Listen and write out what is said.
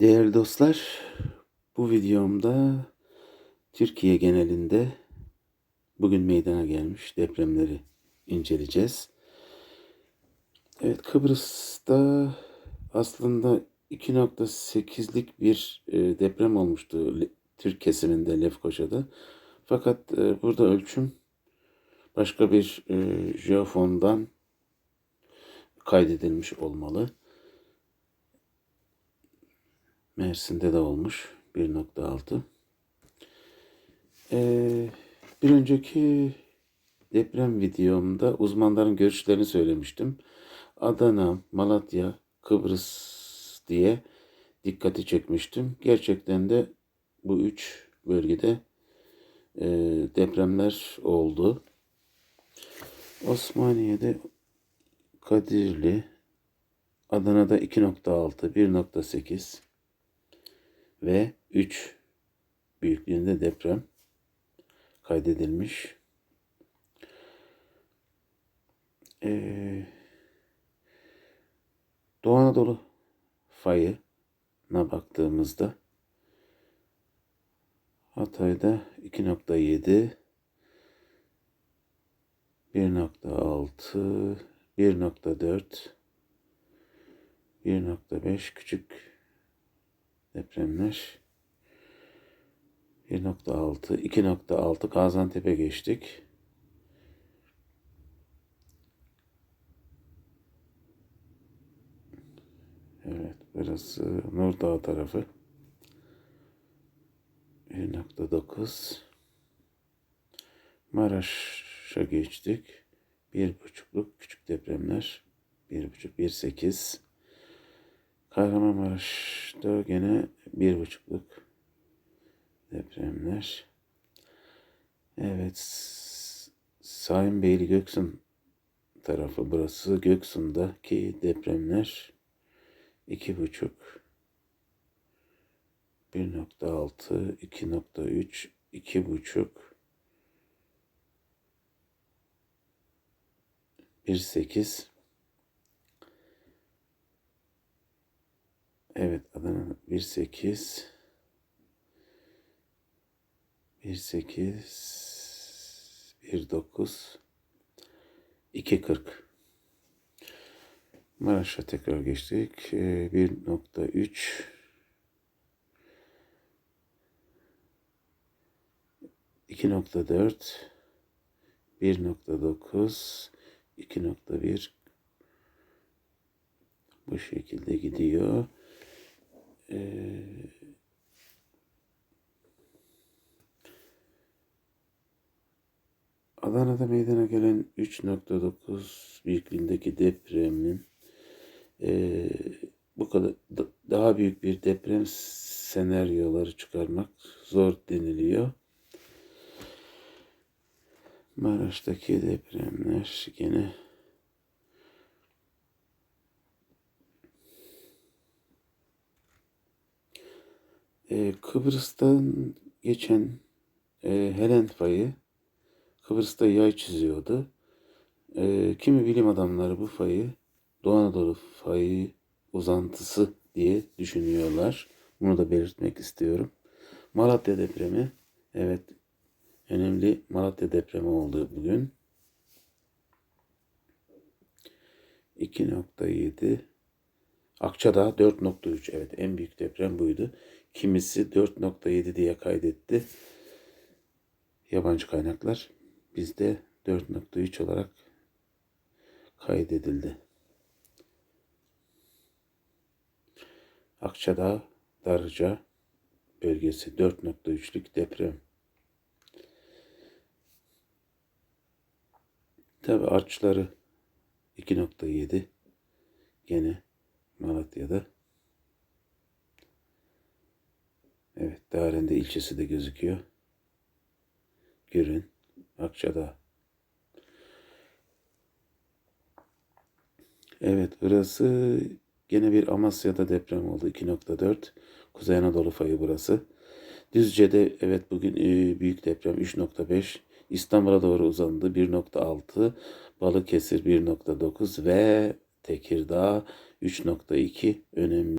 Değerli dostlar, bu videomda Türkiye genelinde bugün meydana gelmiş depremleri inceleyeceğiz. Evet, Kıbrıs'ta aslında 2.8'lik bir e, deprem olmuştu Türk kesiminde Lefkoşa'da. Fakat e, burada ölçüm başka bir e, jeofondan kaydedilmiş olmalı. Mersin'de de olmuş 1.6. Ee, bir önceki deprem videomda uzmanların görüşlerini söylemiştim. Adana, Malatya, Kıbrıs diye dikkati çekmiştim. Gerçekten de bu üç bölgede e, depremler oldu. Osmaniye'de Kadirli, Adana'da 2.6, 1.8 ve 3 büyüklüğünde deprem kaydedilmiş. Ee, Doğu Anadolu fayına baktığımızda Hatay'da 2.7 1.6 1.4 1.5 küçük depremler 1.6 2.6 Gaziantep'e geçtik. Evet burası Nurdağ tarafı 1.9 Maraş'a geçtik. Bir buçukluk küçük depremler. Bir buçuk, bir sekiz. Kahramanmaraş'ta gene bir buçukluk depremler. Evet. S- Sayın Beyli Göksun tarafı burası. Göksun'daki depremler iki buçuk. 1.6, 2.3, 2.5, 1.8. Evet Adana 1.8 1.8 1.9 2.40 Maraş'a tekrar geçtik. Ee, 1.3 2.4 1.9 2.1 bu şekilde gidiyor. Ee, Adana'da meydana gelen 3.9 büyüklüğündeki depremin ee, bu kadar da- daha büyük bir deprem senaryoları çıkarmak zor deniliyor. Maraş'taki depremler gene Ee, Kıbrıs'tan geçen e, Helen fayı Kıbrıs'ta yay çiziyordu. Ee, kimi bilim adamları bu fayı Doğu Anadolu fayı uzantısı diye düşünüyorlar. Bunu da belirtmek istiyorum. Malatya depremi, evet önemli Malatya depremi oldu bugün. 2.7 Akçadağ 4.3 evet en büyük deprem buydu. Kimisi 4.7 diye kaydetti. Yabancı kaynaklar bizde 4.3 olarak kaydedildi. Akçadağ, Darıca bölgesi 4.3'lük deprem. Tabi artçıları 2.7 gene Malatya'da. Evet, Darende ilçesi de gözüküyor. Gürün, Akçadağ. Evet, burası gene bir Amasya'da deprem oldu. 2.4. Kuzey Anadolu fayı burası. Düzce'de evet bugün e, büyük deprem 3.5. İstanbul'a doğru uzandı 1.6. Balıkesir 1.9 ve Tekirdağ 3.2 önemli.